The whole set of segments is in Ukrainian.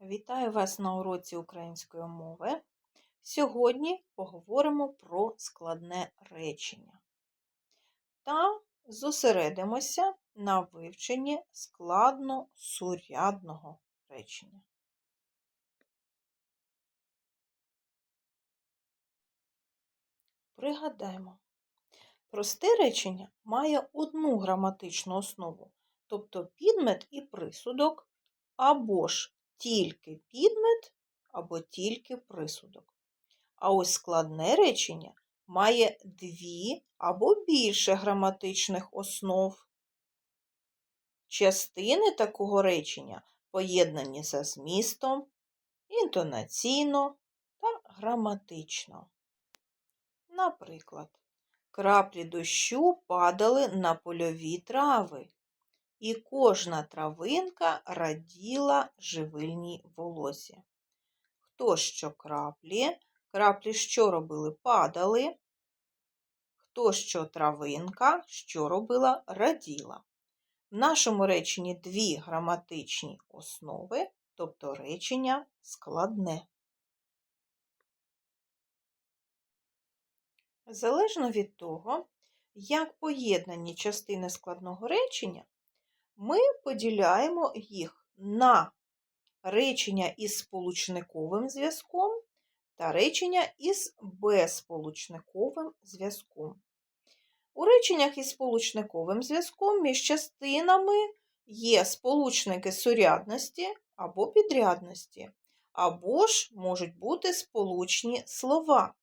Вітаю вас на уроці української мови. Сьогодні поговоримо про складне речення та зосередимося на вивченні складно-сурядного речення. Пригадаємо, просте речення має одну граматичну основу, тобто підмет і присудок, або ж тільки підмет або тільки присудок. А ось складне речення має дві або більше граматичних основ. Частини такого речення поєднані за змістом, інтонаційно та граматично. Наприклад, краплі дощу падали на польові трави і кожна травинка раділа живильній волосі. Хто що краплі? Краплі що робили? Падали. Хто що травинка, що робила, раділа. В нашому реченні дві граматичні основи, тобто речення складне. Залежно від того, як поєднані частини складного речення, ми поділяємо їх на речення із сполучниковим зв'язком та речення із безсполучниковим зв'язком. У реченнях із сполучниковим зв'язком між частинами є сполучники сурядності або підрядності, або ж можуть бути сполучні слова.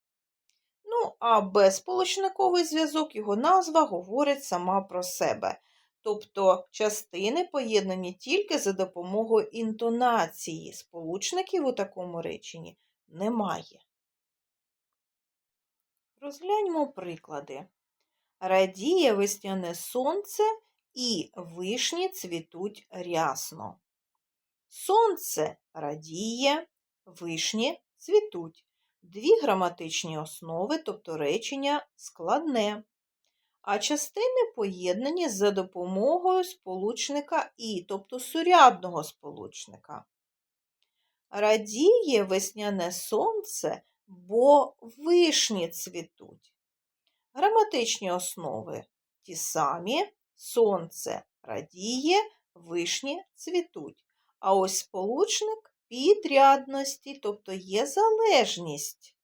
Ну, а безсполучниковий зв'язок, його назва говорить сама про себе. Тобто частини поєднані тільки за допомогою інтонації. Сполучників у такому реченні немає. Розгляньмо приклади. Радіє весняне сонце і вишні цвітуть рясно. Сонце радіє, вишні цвітуть. Дві граматичні основи, тобто речення складне а частини поєднані за допомогою сполучника І, тобто сурядного сполучника. Радіє весняне сонце, бо вишні цвітуть. Граматичні основи ті самі сонце радіє, вишні цвітуть. А ось сполучник підрядності, тобто є залежність.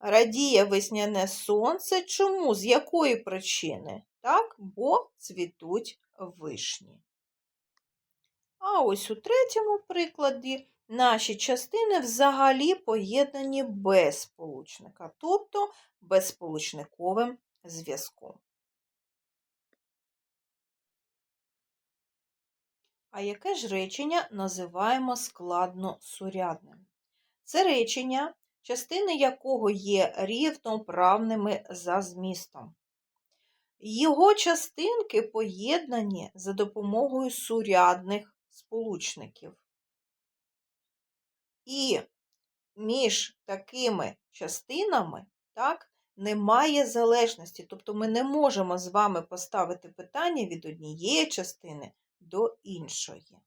Радіє весняне сонце. Чому? З якої причини? Так, бо цвітуть вишні. А ось у третьому прикладі наші частини взагалі поєднані без сполучника, тобто безсполучниковим зв'язком. А яке ж речення називаємо складно-сурядним? Це речення, частини якого є рівноправними за змістом. Його частинки поєднані за допомогою сурядних сполучників. І між такими частинами так, немає залежності. Тобто ми не можемо з вами поставити питання від однієї частини до іншої.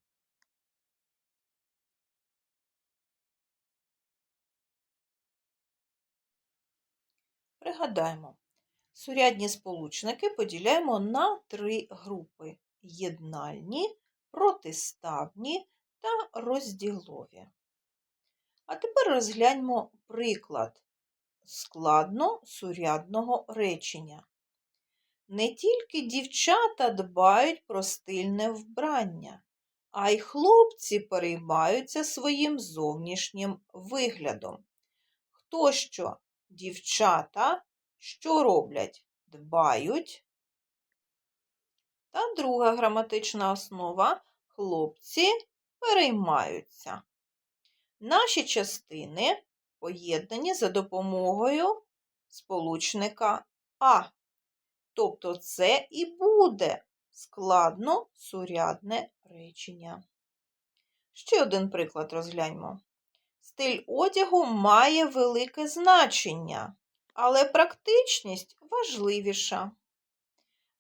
Пригадаємо, сурядні сполучники поділяємо на три групи єднальні, протиставні та розділові. А тепер розгляньмо приклад складно сурядного речення. Не тільки дівчата дбають про стильне вбрання, а й хлопці переймаються своїм зовнішнім виглядом. Хто що дівчата що роблять? Дбають. Та друга граматична основа хлопці переймаються. Наші частини поєднані за допомогою сполучника А. Тобто це і буде складно сурядне речення. Ще один приклад розгляньмо. Стиль одягу має велике значення, але практичність важливіша.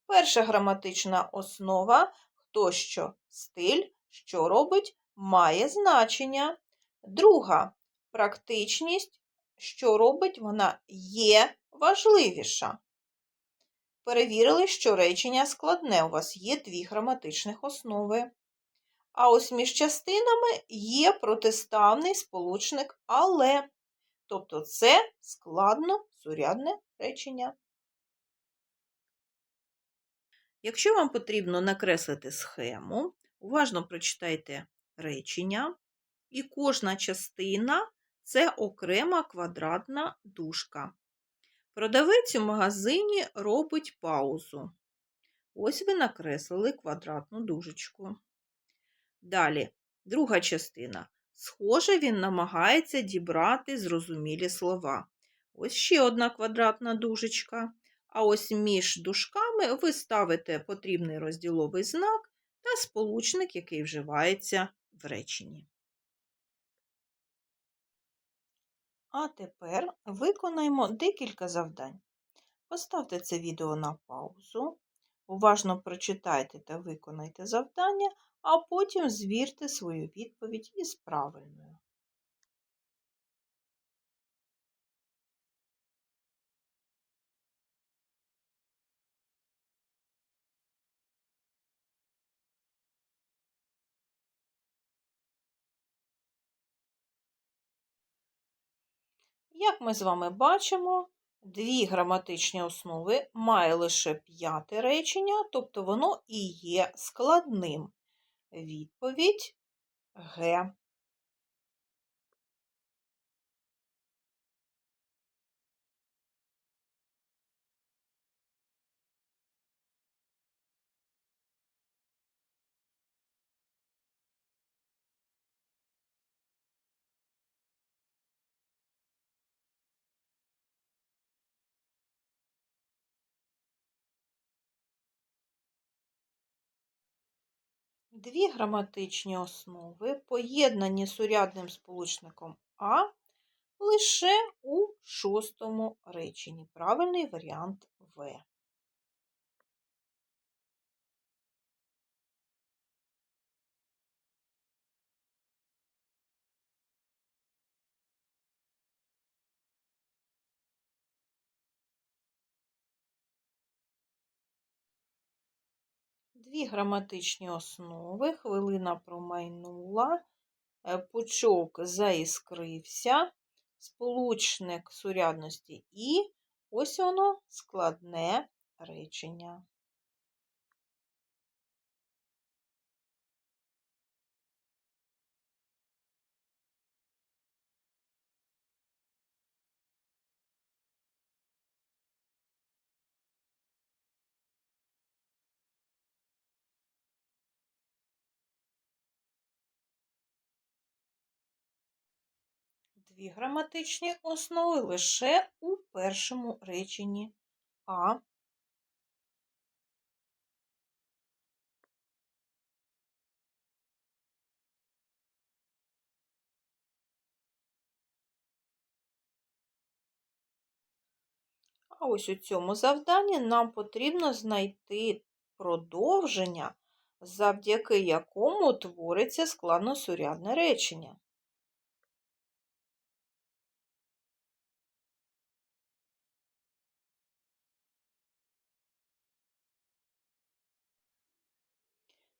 Перша граматична основа хто що стиль, що робить, має значення. Друга практичність, що робить, вона є важливіша. Перевірили, що речення складне. У вас є дві граматичних основи. А ось між частинами є протиставний сполучник але. Тобто це складно сурядне речення. Якщо вам потрібно накреслити схему, уважно прочитайте речення, і кожна частина це окрема квадратна дужка. Продавець у магазині робить паузу. Ось ви накреслили квадратну дужечку. Далі, друга частина. Схоже, він намагається дібрати зрозумілі слова. Ось ще одна квадратна дужечка. А ось між дужками ви ставите потрібний розділовий знак та сполучник, який вживається в реченні. А тепер виконаємо декілька завдань. Поставте це відео на паузу, уважно прочитайте та виконайте завдання, а потім звірте свою відповідь із правильною. Як ми з вами бачимо, дві граматичні основи має лише п'яте речення, тобто воно і є складним. Відповідь Г. Дві граматичні основи поєднані сурядним сполучником А лише у шостому реченні. Правильний варіант В. Дві граматичні основи. Хвилина промайнула, е, пучок заіскрився, сполучник сурядності і ось воно складне речення. Дві граматичні основи лише у першому реченні А. А ось у цьому завданні нам потрібно знайти продовження, завдяки якому твориться складносурядне речення.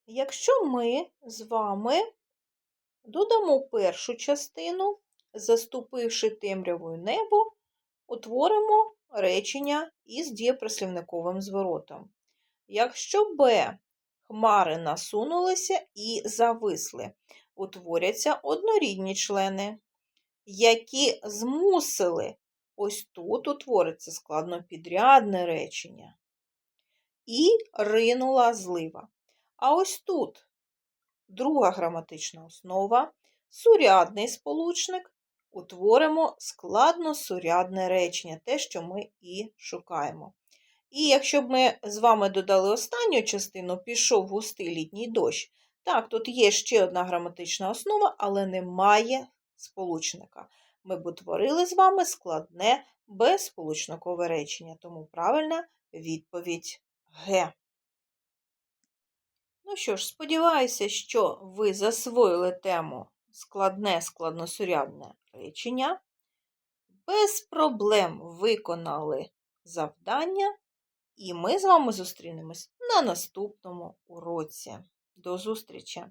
Якщо ми з вами додамо першу частину, заступивши темрявою небо, утворимо речення із дієприслівниковим зворотом. Якщо Б хмари насунулися і зависли, утворяться однорідні члени, які змусили ось тут утвориться складнопідрядне речення. І ринула злива. А ось тут друга граматична основа, сурядний сполучник, утворимо складно-сурядне речення, те, що ми і шукаємо. І якщо б ми з вами додали останню частину, пішов густий літній дощ. Так, тут є ще одна граматична основа, але немає сполучника. Ми б утворили з вами складне безсполучникове речення, тому правильна відповідь Г. Ну що ж, сподіваюся, що ви засвоїли тему складне складносурядне речення. Без проблем виконали завдання, і ми з вами зустрінемось на наступному уроці. До зустрічі!